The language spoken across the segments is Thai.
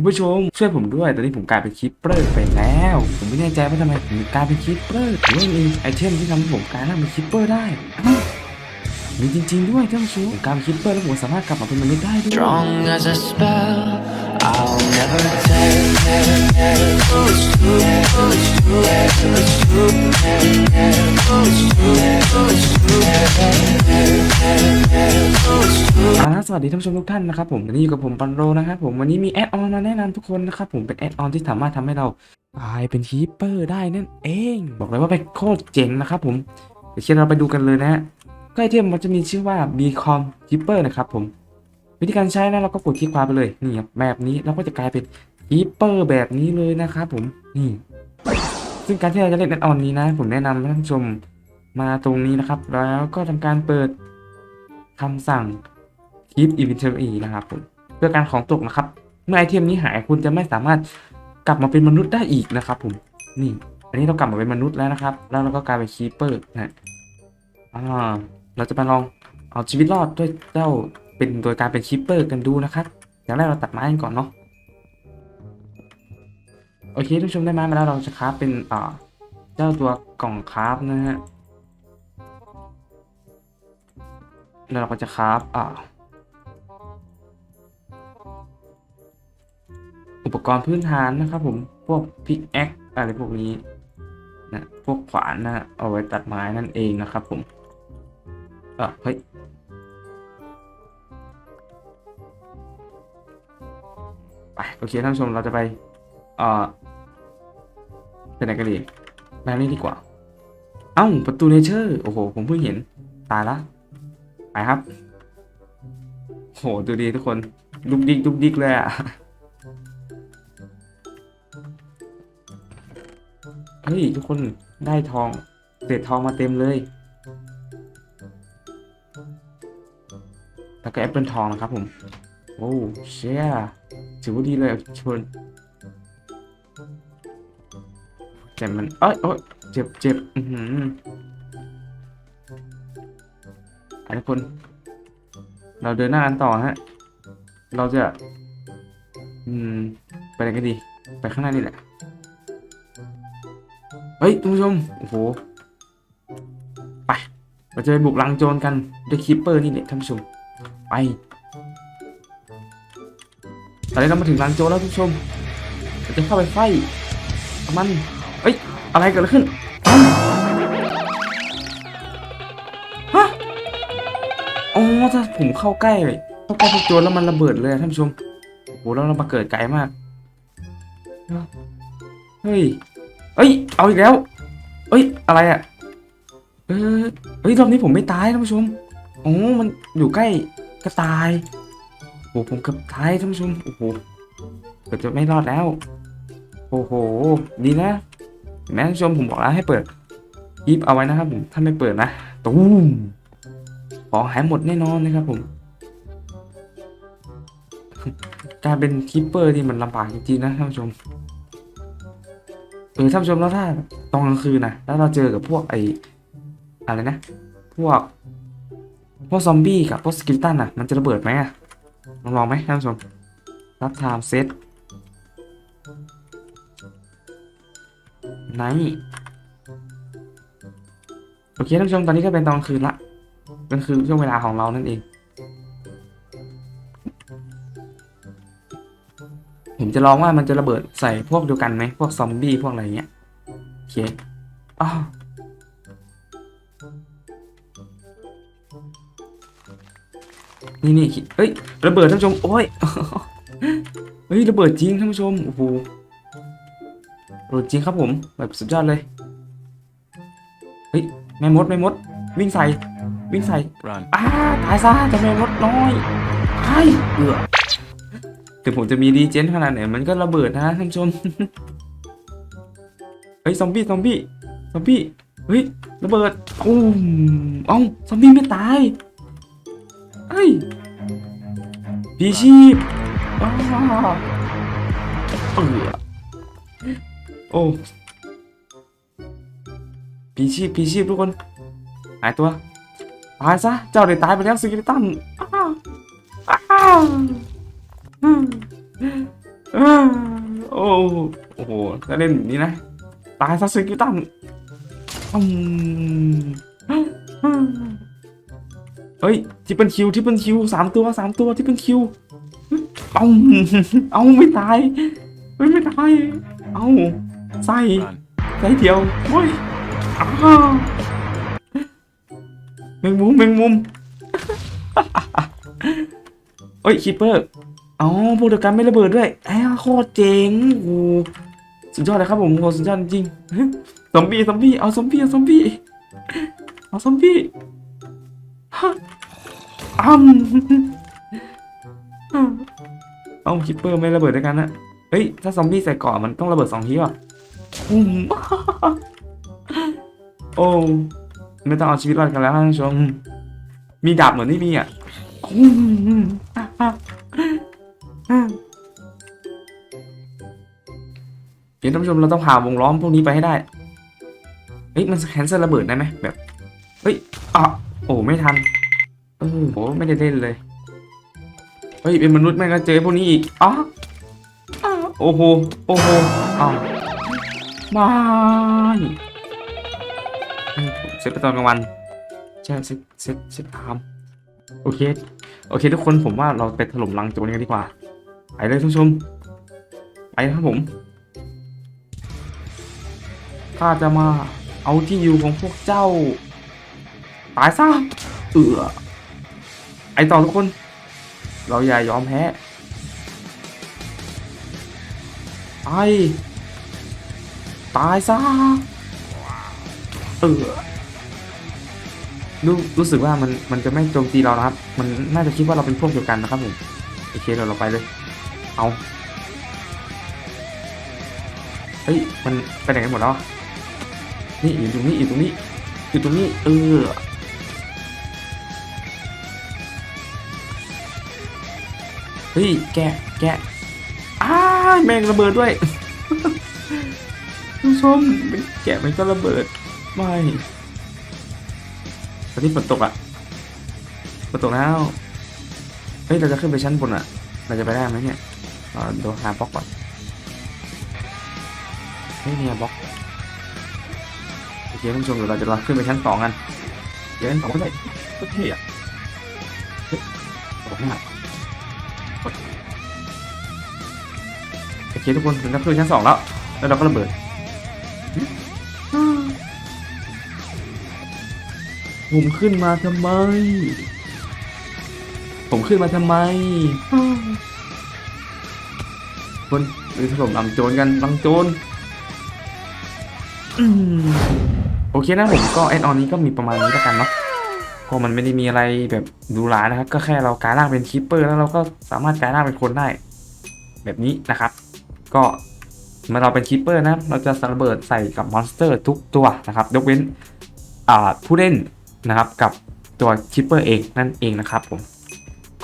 คุณผู้ชมช่วยผมด้วยตอนนี้ผมกลายเป็นคิปเปอร์ไปแล้ว ผมไม่แน่ใจว่าทำไมผมกลายเป็นคิปเปอร์หรือว่ามีไอเทมที่ทำให้ผมกลายร่างเป็นคิปเปอร์ได้มีจริงๆด้วยท่านผู้ชมผมกลารคิปเปอร์แล้วผมสามารถกลับมาเป็นมนุษย์ได้ด้วย สวัสดีท่านผู้ชมทุกท่านนะครับผมวันนี้อยู่กับผมปันโรนะครับผมวันนี้มีแอดออนมาแนะนำทุกคนนะครับผมเป็นแอดออนที่สามารถทำให้เรากลายเป็นคีปเปอร์ได้นั่นเอง บอกเลยว่าเป็นโคตรเจ๋งนะครับผมเดี๋ยวเชิญเราไปดูกันเลยนะฮะก็ไอเทมมันจะมีชื่อว่า Becom Keeper นะครับผมวิธีการใช้นะเราก็กดคลิกขวาไปเลยนี่ครับแบบนี้เราก็จะกลายเป็น คีเปอร์แบบนี้เลยนะครับผมนี่ซึ่งการที่เราจะเล่นแอดออนนี้นะ ผมแนะนำให้ท่านชมมาตรงนี้นะครับ แล้วก็ทำการเปิดคำสั่ง keep inventory นะครับผมเพื่อการของตกนะครับ เมื่อไอเทมนี้หายคุณจะไม่สามารถกลับมาเป็นมนุษย์ได้อีกนะครับผมนี่ อันนี้เรากลับมาเป็นมนุษย์แล้วนะครับ แล้วเราก็กลายเป็นคีเปอร์นะอ่าเราจะมาลองเอาชีวิตรอดด้วยเจ้าเป็นโดยการเป็นคีเปอร์กันดูนะครับอย่างแรกเราตัดไม้กันก่อนเนาะ โอเคทุกผู้ชมได้ไม้มาแล้วเราจะคราฟเป็นอ่าเจ้าตัวกล่องคราฟนะฮะแล้วเราก็จะคราฟอ่าอุปกรณ์พื้นฐานนะครับผมพวกพิกแอคอะไรพวกนี้นะพวกขวานนะเอาไว้ตัดไม้นั่นเองนะครับผมเออเฮ้ยไปโอเคท่านผู้ชมเราจะไป เอ่อไปไหนกันดีไปนี่ดีกว่า เอ้า ประตูเนเชอร์ โอ้โห ผมเพิ่งเห็น ตายละ ไปครับ โห ดูดีทุกคนดุกดิกดุกดิกเลยอะเฮ้ย ทุกคนได้ทองเศษทองมาเต็มเลย แล้วก็แอปเปิลทองนะครับผม โอ้เชียถือว่าดีเลยชวน แต่มันเอ้ยเอ้ยเจ็บเจ็บอือหืออะทุกคน เราเดินหน้ากันต่อฮะ เราจะ อืม ไปไหนกันดี ไปข้างหน้านี่แหละ เฮ้ยท่านผู้ชม โอ้โห ไป เราจะไปบุกลังโจรกันด้วยคีปเปอร์นี่แหละท่านผู้ชม ไป ตอนนี้เรามาถึงลังโจรแล้วท่านผู้ชม เราจะเข้าไปไฟมัน เฮ้ย อะไรเกิดขึ้นฮะอ๋อถ้าผมเข้าใกล้เข้าใกล้พวกโจรแล้วมันระเบิดเลยท่านผู้ชมโอ้โหแล้วเรามาเกิดไกลมาก เฮ้ย เอ้ย เอาอีกแล้ว เอ้ย อะไรอะ่ะ เออเฮ้ยรอบนี้ผมไม่ตายท่านผู้ชมโอ้มันอยู่ใกล้กระต่ายโอ้ผมเกือบตายท่านผู้ชมโอ้โหเกือบจะไม่รอดแล้ว โอ้โห ดีนะ ห็นไหมท่านชมผมบอกแล้วให้เปิดยิบเอาไว้นะครับผมถ้าไม่เปิดนะตูมของหายหมดแน่นอนนะครับผม การเป็นคิปเปอร์ที่มันลำบากจริงๆนะท่านผู้ชมเออท่านผู้ชมแล้วถ้าตอนกลางคืนนะแล้วเราเจอกับพวกไออะไรนะ พวก พวกซอมบี้กับพวกสกิลตันอะ มันจะระเบิดไหมอะลองลองไหมท่านผู้ชมรับไทม์เซต ไนโอเคท่านผู้ชมตอนนี้ก็เป็นตอนคืนละกลางคืนช่วงเวลาของเรานั่นเอง ผมจะลองว่ามันจะระเบิดใส่พวกเดียวกันไหมพวกซอมบี้พวกอะไรเงี้ยโอเคอ้าวนี่นี่เอ้ยระเบิดท่านผู้ชมโอ้ยเฮ้ยระเบิดจริงท่านผู้ชมโอ้โห ระเบิดจริงครับผมแบบสุดยอดเลยเฮ้ยแม่มดแม่มด วิ่งใส่ วิ่งใส่ Run. อ้าตายซะเจะแม่มดน้อยตายเอือถึงผมจะมีดีเจนขนาดไหนมันก็ระเบิดนะท่านผู้ชมเฮ้ยซอมบี้ซอมบี้ซอมบี้เฮ้ยระเบิดอุ้มเอ้าซอมบี้ไม่ตายเฮ้ยพีชีพอ้าวเออ โอ้พีชีพพีชีพทุกคน หายตัว ตายซะ เจ้าได้ตายไปแล้วสกิลตันอ้าวอ้าวอ้าวโอ้โอ้โหถ้าเล่นแบบนี้นะ ตายซะสกิลตันอืมเฮ้ยทิปเปิลคิวทิปเปิลคิวสามตัวสามตัวทิปเปิลคิวเอาเอาไม่ตาย ไม่ไม่ตาย เอา ใส่ใส่เดียวโอ้ยอ้าวแมงมุมแมงมุมเอ้ยคิปเปอร์อ๋อพวกเดียวกันไม่ระเบิดด้วยแอ้โคตรเจ๋งโอ้สุดยอดเลยครับผมโหสุดยอดจริงซอมบี้ซอมบี้เอาซอมบี้เอาซอมบี้เอาซอมบี้ฮะอ้ำเอาคิปเปอร์ไม่ระเบิดด้วยกันนะเฮ้ยถ้าซอมบี้ใส่เกาะมันต้องระเบิดสองทีว่ะ อุ้มโอ้ไม่ต้องเอาชีวิตรอดกันแล้วท่านผู้ชม มีดาบเหมือนที่มีอะเดี๋ยวท่านผู้ชมเราต้องผ่าวงล้อมพวกนี้ไปให้ได้ เฮ้ยมันแคนเซิลระเบิดได้ไหมแบบ เฮ้ยอะโอ้ไม่ทันเออโหไม่ได้เล่นเลย เฮ้ยเป็นมนุษย์แม่งก็เจอพวกนี้อีกอ๋อโอ้โห โอ้โหอ้าว ไม่เฮ้ยเซตไปตอนกลางวันใช่เซตเซตเซตตามโอเค โอเค ทุกคนผมว่าเราไปถล่มลังโจรกันดีกว่า ไปเลยท่านผู้ชมไปครับผมข้าจะมาเอาที่อยู่ของพวกเจ้า ตายซะเอือไอต่อทุกคน เราอย่ายอมแพ้ไป ตายซะเออรู้รู้สึกว่ามันมันจะไม่โจมตีเรานะครับ มันน่าจะคิดว่าเราเป็นพวกเดียวกันนะครับผมโอเคเราเราไปเลย เอาเฮ้ยมันไปไหนกันหมดแล้วอะนี่อยู่ตรงนี้อยู่ตรงนี้อยู่ตรงนี้เออเฮ้ยแกะแกะอ้าแมงระเบิดด้วย ผู้ชมแกะมันก็ระเบิด ไม่ตอนนี้ฝนตกอะฝนตกแล้วเฮ้ยเราจะขึ้นไปชั้นบนอะ เราจะไปได้ไหมเนี่ยเราดูหาบล็อกก่อนเฮ้ยเนี่ยบล็อกโอเคท่านผู้ชมเดี๋ยวเราจะขึ้นไปชั้นสองกันเดี๋ยวชั้นสองก็ได้ก็เท่อะเฮ้ยตกหน้าโอเคทุกคนถึงจะขึ้นชั้นสองแล้ว แล้วเราก็ระเบิด ผมขึ้นมาทำไม ผมขึ้นมาทำไมคนหรือถล่มลังโจรกันลังโจรอืมโอเคนะผมก็แอดออนนี้ก็มีประมาณนี้แล้วกันเนาะก็มันไม่ได้มีอะไรแบบหรูหรานะครับ ก็แค่เรากลายร่างเป็นคิปเปอร์แล้วเราก็สามารถกลายร่างเป็นคนได้ แบบนี้นะครับ ก็ เมื่อเราเป็นคิปเปอร์นะครับ เราจะสระเบิดใส่กับมอนสเตอร์ทุกตัวนะครับ ยกเว้นผู้เล่นนะครับกับตัวคิปเปอร์เองนั่นเองนะครับผม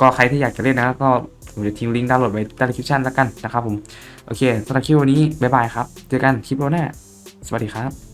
ก็ใครที่อยากจะเล่นนะก็ผมจะทิ้งลิงก์ดาวน์โหลดไว้ใต้คลิปชั่นแล้วกันนะครับผม โอเคสำหรับคลิปวันนี้ บ๊ายบายครับ เจอกันคลิปโรหน้า สวัสดีครับ